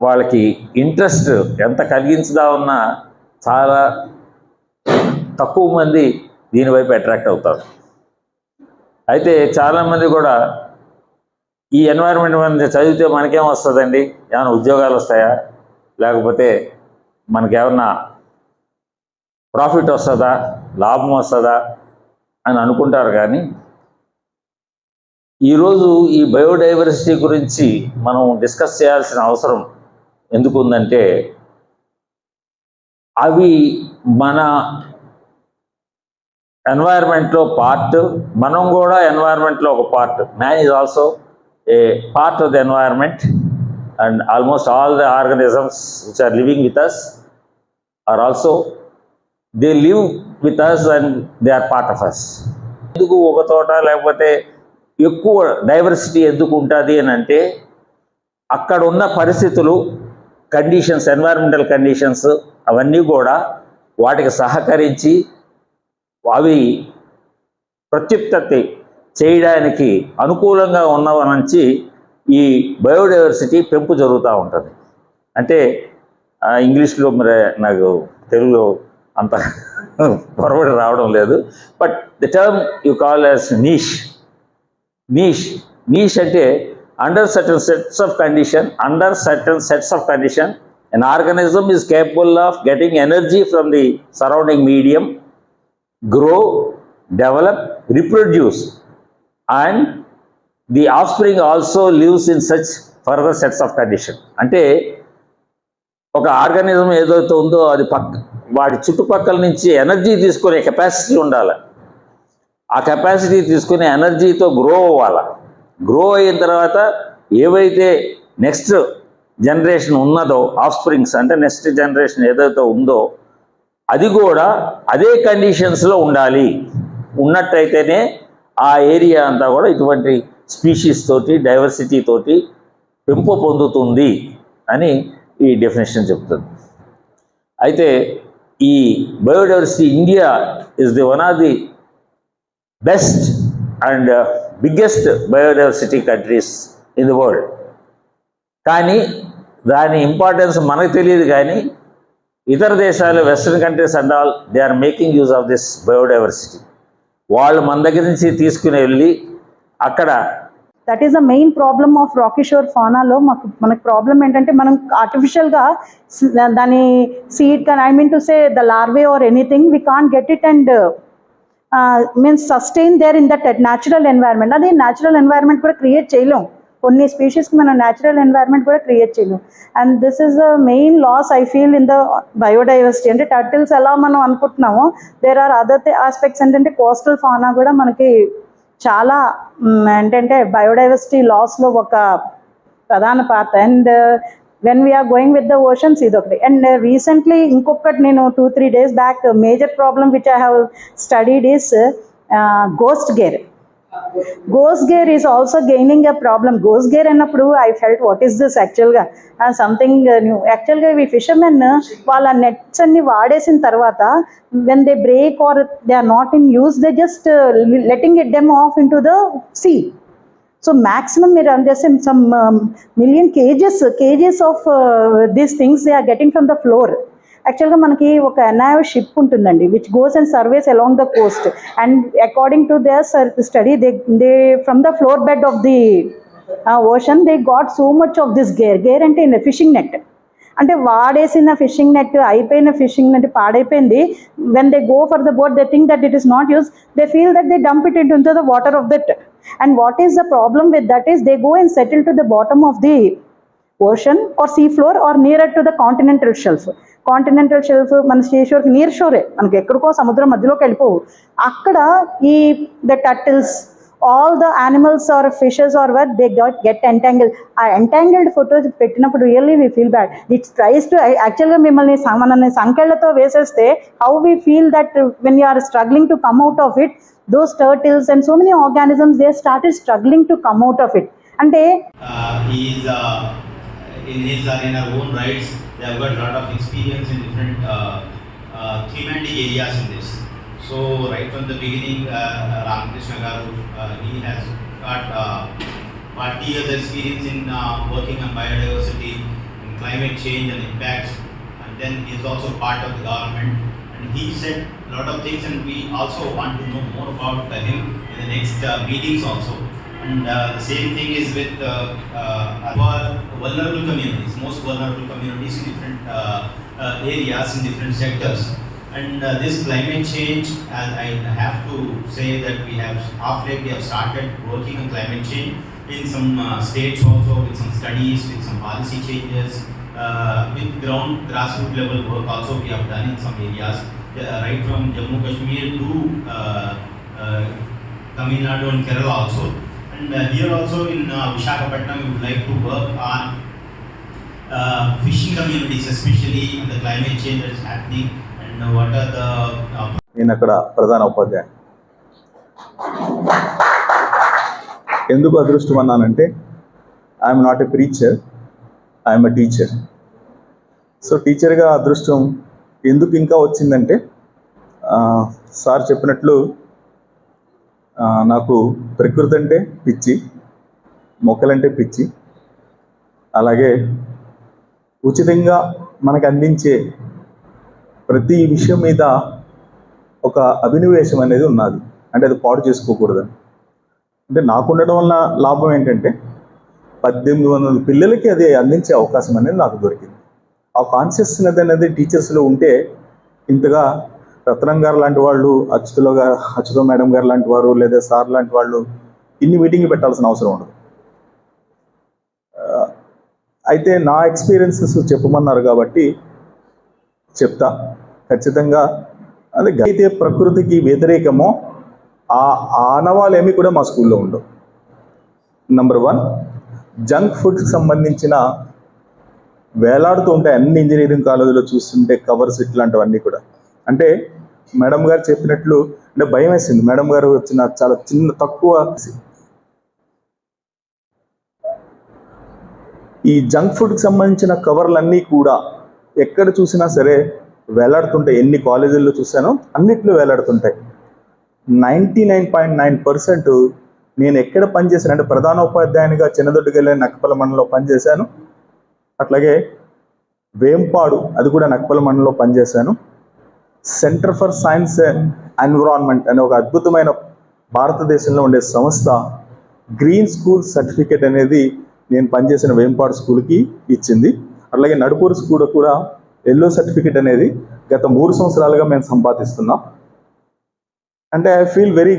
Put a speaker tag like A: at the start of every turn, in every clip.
A: వాళ్ళకి ఇంట్రెస్ట్ ఎంత కలిగించదా ఉన్నా చాలా తక్కువ మంది దీనివైపు అట్రాక్ట్ అవుతారు. అయితే చాలామంది కూడా ఈ ఎన్వైరన్మెంట్ మీద చదివితే మనకేం వస్తుందండి? ఏమైనా ఉద్యోగాలు వస్తాయా? లేకపోతే మనకేమన్నా ప్రాఫిట్ వస్తుందా? లాభం వస్తుందా? అని అనుకుంటారు కానీ ఈరోజు ఈ బయోడైవర్సిటీ గురించి మనం డిస్కస్ చేయాల్సిన అవసరం ఎందుకు ఉందంటే అవి మన ఎన్వైర్న్మెంట్లో పార్ట్ మనం కూడా ఎన్వైర్న్మెంట్లో ఒక part. Man is also a part of the environment and almost all the organisms which are living with us are also they live with us and they are part of us ఎందుకు ఒక తోట లేకపోతే ఎక్కువ diversity ఎందుకు ఉంటుంది అని అంటే అక్కడ ఉన్న పరిస్థితులు కండిషన్స్ ఎన్వైరన్మెంటల్ కండిషన్స్ అవన్నీ కూడా వాటికి సహకరించి అవి ప్రత్యుత్పత్తి చేయడానికి అనుకూలంగా ఉన్నవ నుంచి ఈ బయోడైవర్సిటీ పెంపు జరుగుతూ ఉంటుంది. అంటే ఇంగ్లీష్లో మరి నాకు తెలుగులో అంత పొరపడి రావడం లేదు. But the term you call as niche niche niche అంటే under certain sets of condition under certain sets of condition and organism is capable of getting energy from the surrounding medium grow develop reproduce and the offspring also lives in such further sets of condition అంటే ఒక organism ఏదైతే ఉందో అది పక్క వాటి చుట్టుపక్కల నుంచి energy తీసుకునే కెపాసిటీ ఉండాలి. ఆ కెపాసిటీ తీసుకునే ఎనర్జీతో గ్రో అవ్వాలి. గ్రో అయిన తర్వాత ఏవైతే నెక్స్ట్ జనరేషన్ ఉన్నదో ఆఫ్ స్ప్రింగ్స్ అంటే నెక్స్ట్ జనరేషన్ ఏదైతే ఉందో అది కూడా అదే కండిషన్స్లో ఉండాలి. ఉన్నట్టయితేనే ఆ ఏరియా అంతా కూడా ఇటువంటి స్పీషీస్ తోటి డైవర్సిటీ తోటి పెంపు పొందుతుంది అని ఈ డెఫినేషన్ చెప్తుంది. అయితే ఈ biodiversity India is the one of the best and biggest biodiversity countries in the world కానీ దాని ఇంపార్టెన్స్ మనకు తెలియదు కానీ ఇతర దేశాలు western countries and all they are making use of this biodiversity వాళ్ళు మన దగ్గర నుంచి తీసుకుని వెళ్ళి అక్కడ
B: that is the main problem of rocky shore ఫానాలో మాకు మనకు ప్రాబ్లం ఏంటంటే మనం ఆర్టిఫిషియల్గా దాని సీడ్ కానీ I mean to say the larvae or anything we can get it and means sustain there in that natural environment అదే న్యాచురల్ ఎన్వైర్న్మెంట్ కూడా create చేయలేం. కొన్ని స్పీషీస్కి మనం న్యాచురల్ ఎన్వైర్న్మెంట్ కూడా క్రియేట్ చేయలేం. And this is the main loss I feel in the biodiversity అంటే turtles ఎలా మనం అనుకుంటున్నామో దేర్ ఆర్ అదర్ ఆస్పెక్ట్స్ ఏంటంటే కోస్టల్ ఫానా కూడా మనకి చాలా ఏంటంటే బయోడైవర్సిటీ లాస్లో ఒక ప్రధాన పాత్ర. And when we're going with the oceans ఇది ఒకటి అండ్ రీసెంట్లీ ఇంకొకటి నేను two three days back major problem which I have studied is ghost gear goes gear is also gaining a problem goes gear అన్నప్పుడు I felt what is this యాక్చువల్గా something new యాక్చువల్గా ఇవి fishermen వాళ్ళ nets అన్ని వాడేసిన తర్వాత when they break are they are not in use they just letting it డెమ్ of in to the see so maximum మీరు అందేస్తే some million kgs kgs of these things they are getting from the floor యాక్చువల్గా మనకి ఒక NIO ship ఉంటుందండి which goes and surveys along the coast and according to their study they they from the floor bed of the ocean they got so much of this gear gear అంటే in fishing net అంటే వాడేసిన fishing net అయిపోయిన fishing net పాడైపోయింది. When they go for the boat they think that it is not use they feel that they dump it in to the water of that and what is the problem with that is they go and settle to the bottom of the ocean or sea floor or near to the continental shelf continental shelf మన సీషోర్కి near Shorey మనకి ఎక్కడికో సముద్రం మధ్యలోకి వెళ్ళిపోవు. అక్కడ ఈ the turtles all the animals or fishes or were they got get entangle ah entangled photos పెట్టినప్పుడు really we feel bad it's tries to యాక్చువల్గా మిమ్మల్ని మనల్ని సంఖ్యలతో వేసేస్తే how we feel that when you are struggling to come out of it those turtles and so many organisms they started struggling to come out of it అంటే
C: uh, in his in her own rights. They have got a lot of experience in different uh, uh, thematic areas in this. So right from the beginning, uh, Ramakrishna Garu, uh, he has got uh, 40 years experience in working on biodiversity, in climate change and impacts, and then he is also part of the government. And he said a lot of things, and we also want to know more about him in the next meetings also. And uh, the same thing is with uh, uh, our vulnerable communities, most vulnerable communities in different uh, uh, areas, in different sectors. And uh, this climate change, and I have to say that we have, late, we have started working on climate change in some uh, states also with some studies, with some policy changes, uh, with ground grassroots level work also we have done in some areas, uh, right from Jammu Kashmir to uh, uh, Tamil Nadu and Kerala also. And uh, here also in uh, Visakhapatnam, we would like to work on uh, fishing communities, especially on the climate change that is happening and uh, what are the uh,
D: నేను అక్కడ ప్రధాన ఉపాధ్యాయుడు ఎందుకు అదృష్టం అన్నానంటే I'm not a preacher I'm a teacher so టీచర్గా అదృష్టం ఎందుకు ఇంకా వచ్చిందంటే ఆ, సార్ చెప్పినట్లు ఆ, నాకు ప్రకృతి అంటే పిచ్చి మొక్కలంటే పిచ్చి. అలాగే ఉచితంగా మనకు అందించే ప్రతి విషయం మీద ఒక అభినవేశం అనేది ఉన్నది. అంటే అది పాడు చేసుకోకూడదని అంటే నాకు ఉండడం వల్ల లాభం ఏంటంటే పద్దెనిమిది వందల పిల్లలకి అది అందించే అవకాశం అనేది నాకు దొరికింది. ఆ కాన్షియస్నెస్ అనేది టీచర్స్లో ఉంటే ఇంతగా రత్నం గారు లాంటి వాళ్ళు అచ్యుతులో గారు అచ్యుత మేడం గారు లాంటి వారు లేదా సార్ లాంటి వాళ్ళు ఇన్ని మీటింగ్ పెట్టాల్సిన అవసరం ఉండదు. అయితే నా ఎక్స్పీరియన్సెస్ చెప్పమన్నారు కాబట్టి చెప్తా. ఖచ్చితంగా అదే అయితే ప్రకృతికి వ్యతిరేకమో ఆ ఆనవాలేమీ కూడా మా స్కూల్లో ఉండవు. నంబర్ వన్ జంక్ ఫుడ్కి సంబంధించిన వేలాడుతూ ఉంటాయి అన్ని ఇంజనీరింగ్ కాలేజీలో చూస్తుంటే కవర్స్ ఇట్లాంటివన్నీ కూడా. అంటే మేడం గారు చెప్పినట్లు అంటే భయం వేసింది. మేడం గారు వచ్చిన చాలా చిన్న తక్కువ ఈ జంక్ ఫుడ్కి సంబంధించిన కవర్లన్నీ కూడా ఎక్కడ చూసినా సరే వేలాడుతుంటాయి. ఎన్ని కాలేజీల్లో చూసానో అన్నిట్లో వేలాడుతుంటాయి. Ninety nine point nine percent నేను ఎక్కడ పనిచేశాను అంటే ప్రధానోపాధ్యాయునిగా చిన్నదొడ్డుగెళ్ళే నక్కపల మండలంలో పనిచేశాను. అట్లాగే వేంపాడు అది కూడా నక్కపల మండలంలో పనిచేశాను. సెంటర్ ఫర్ సైన్స్ ఎన్విరాన్మెంట్ అనే ఒక అద్భుతమైన భారతదేశంలో ఉండే సంస్థ గ్రీన్ స్కూల్ సర్టిఫికేట్ అనేది నేను పనిచేసిన వేంపాడు స్కూల్కి ఇచ్చింది. అట్లాగే నడుపూరు స్కూల్ కూడా ఎల్లో సర్టిఫికేట్ అనేది గత మూడు సంవత్సరాలుగా మేము సంపాదిస్తున్నాం. అంటే I feel very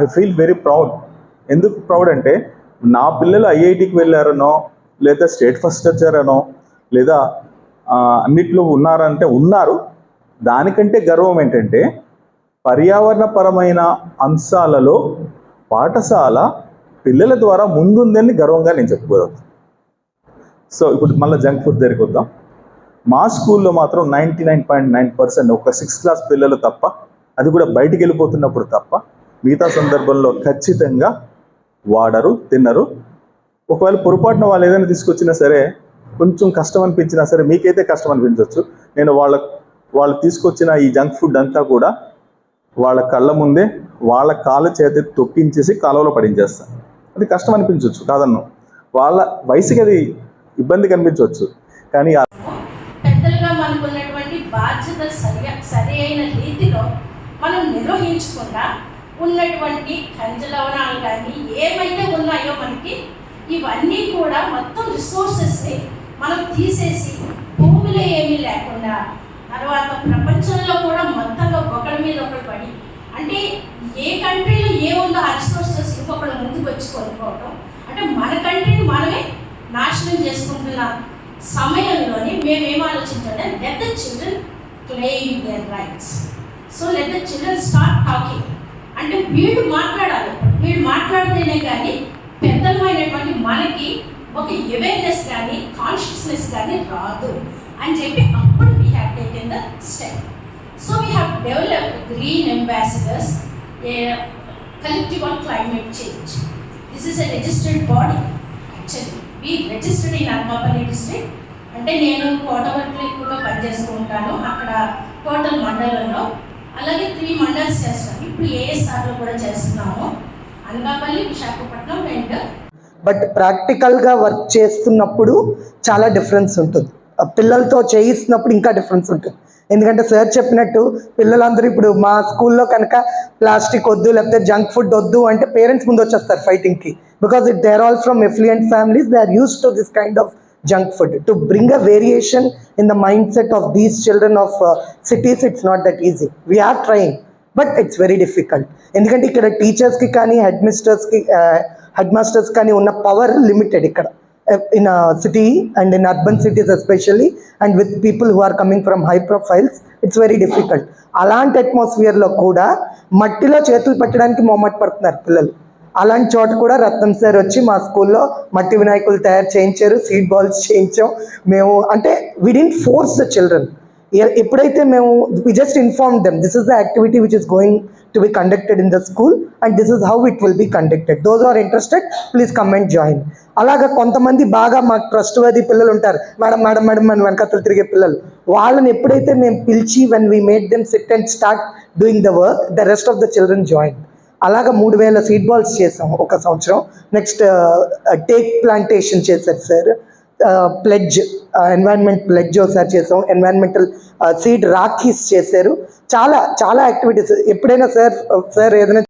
D: I feel very proud ఎందుకు ప్రౌడ్ అంటే నా పిల్లలు ఐఐటికి వెళ్ళారనో లేదా స్టేట్ ఫస్ట్ వచ్చారనో లేదా అన్నిట్లో ఉన్నారంటే ఉన్నారు దానికంటే గర్వం ఏంటంటే పర్యావరణపరమైన అంశాలలో పాఠశాల పిల్లల ద్వారా ముందుందని గర్వంగా నేను చెప్పుకోవచ్చు సో ఇప్పుడు మళ్ళీ జంక్ ఫుడ్ దగ్గరికి వద్దాం. మా స్కూల్లో మాత్రం ninety nine point nine percent ఒక సిక్స్త్ క్లాస్ పిల్లలు తప్ప అది కూడా బయటికి వెళ్ళిపోతున్నప్పుడు తప్ప మిగతా సందర్భంలో ఖచ్చితంగా వాడరు తినరు. ఒకవేళ పొరపాటున వాళ్ళు ఏదైనా తీసుకొచ్చినా సరే కొంచెం కష్టం అనిపించినా సరే మీకైతే కష్టం అనిపించవచ్చు నేను వాళ్ళ వాళ్ళు తీసుకొచ్చిన ఈ జంక్ ఫుడ్ అంతా కూడా వాళ్ళ కళ్ళ ముందే వాళ్ళ కాళ్ళ చేతి తొక్కించేసి కాలువలో పడించేస్తాను అది కష్టం అనిపించవచ్చు కాదన్ను. వాళ్ళ వయసుకి అది ఇబ్బంది కనిపించవచ్చు కానీ
E: పెద్దలుగా మనకు ఉన్నటువంటి బాధ్యత సరి సరి అయిన రీతిలో మనం నిర్వహించకుండా ఉన్నటువంటి ఖనిజ కానీ ఏమైతే ఉన్నాయో మనకి ఇవన్నీ కూడా మొత్తం రిసోర్సెస్ని మనం తీసేసి భూమిలో ఏమీ లేకుండా తర్వాత ప్రపంచంలో కూడా మొత్తంగా ఒకరి మీద ఒకటి పడి అంటే ఏ కంట్రీలో ఏముందో ఆ రిసోర్సెస్ ఇంకొకరు ముందుకు వచ్చి కొనుక్కోవటం అంటే మన కంట్రీని మనమే నాశనం చేసుకుంటున్న సమయంలోనే మేము ఏం ఆలోచించాలంటే let the children claim their rights so let the children start talking అంటే వీళ్ళు మాట్లాడాలి వీళ్ళు మాట్లాడితేనే కానీ పెద్దలమైనటువంటి మనకి ఒక అవేర్నెస్ కానీ కాన్షియస్నెస్ కానీ రాదు అని చెప్పి అప్పుడు step. So we have developed green ambassadors a collective on climate change. This is a registered body, actually. We registered in Armapalli district. అంటే నేను కోటవర్లో ఎక్కువగా పనిచేస్తూ ఉంటాను. అక్కడ టోటల్ మండలంలో. అలాగే త్రీ మండల్స్ చేస్తాం ఇప్పుడు ఏఎస్ఆర్లో కూడా చేస్తున్నాము. అనకాపల్లి విశాఖపట్నం అండ్
F: బట్ ప్రాక్టికల్గా వర్క్ చేస్తున్నప్పుడు చాలా డిఫరెన్స్ ఉంటుంది. పిల్లలతో చేయిస్తున్నప్పుడు ఇంకా డిఫరెన్స్ ఉంటుంది. ఎందుకంటే సార్ చెప్పినట్టు పిల్లలందరూ ఇప్పుడు మా స్కూల్లో కనుక ప్లాస్టిక్ వద్దు లేకపోతే జంక్ ఫుడ్ వద్దు అంటే పేరెంట్స్ ముందు వచ్చేస్తారు ఫైటింగ్కి because it there all from affluent families they are use to this kind of junk food. To bring a variation in the mindset of these children of uh, cities it's not that easy. We are trying but it's very difficult ఎందుకంటే ఇక్కడ టీచర్స్కి కానీ head మిస్టర్స్కి head masters కానీ ఉన్న power limited ఇక్కడ. In city and in urban cities especially and with people who are coming from high profiles it's very difficult అలాంటి అట్మాస్ఫియర్లో కూడా మట్టిలో చేతులు పెట్టడానికి మొమ్మట్ పడుతున్నారు పిల్లలు. అలాంటి చోట కూడా రత్నం సార్ వచ్చి మా స్కూల్లో మట్టి వినాయకులు తయారు చేయించారు సీడ్ బాల్స్ చేయించాం. మేము అంటే విడిన్ ఫోర్స్ ద చిల్డ్రన్ ఎప్పుడైతే మేము we just inform them this is the activity which is going to be conducted in the school and this is how it will be conducted those are interested please come and join అలాగా కొంతమంది బాగా మాకు trust వది పిల్లలు ఉంటారు madam madam madam మన వెనకత్తలు తిరిగే పిల్లలు. వాళ్ళని ఎప్పుడైతే మేము పిలిచి when we made them sit and start doing the work the rest of the children join అలాగా మూడు వేల సీడ్ బాల్స్ చేసాం ఒక సంవత్సరం. నెక్స్ట్ టేక్ ప్లాంటేషన్ చేశారు సార్. ప్లెడ్జ్ ఎన్వైర్న్మెంట్ ప్లెడ్జ్ ఒకసారి చేసాం. ఎన్వైర్న్మెంటల్ సీడ్ రాఖీస్ చేశారు. చాలా చాలా యాక్టివిటీస్ ఎప్పుడైనా సార్ సార్ ఏదైనా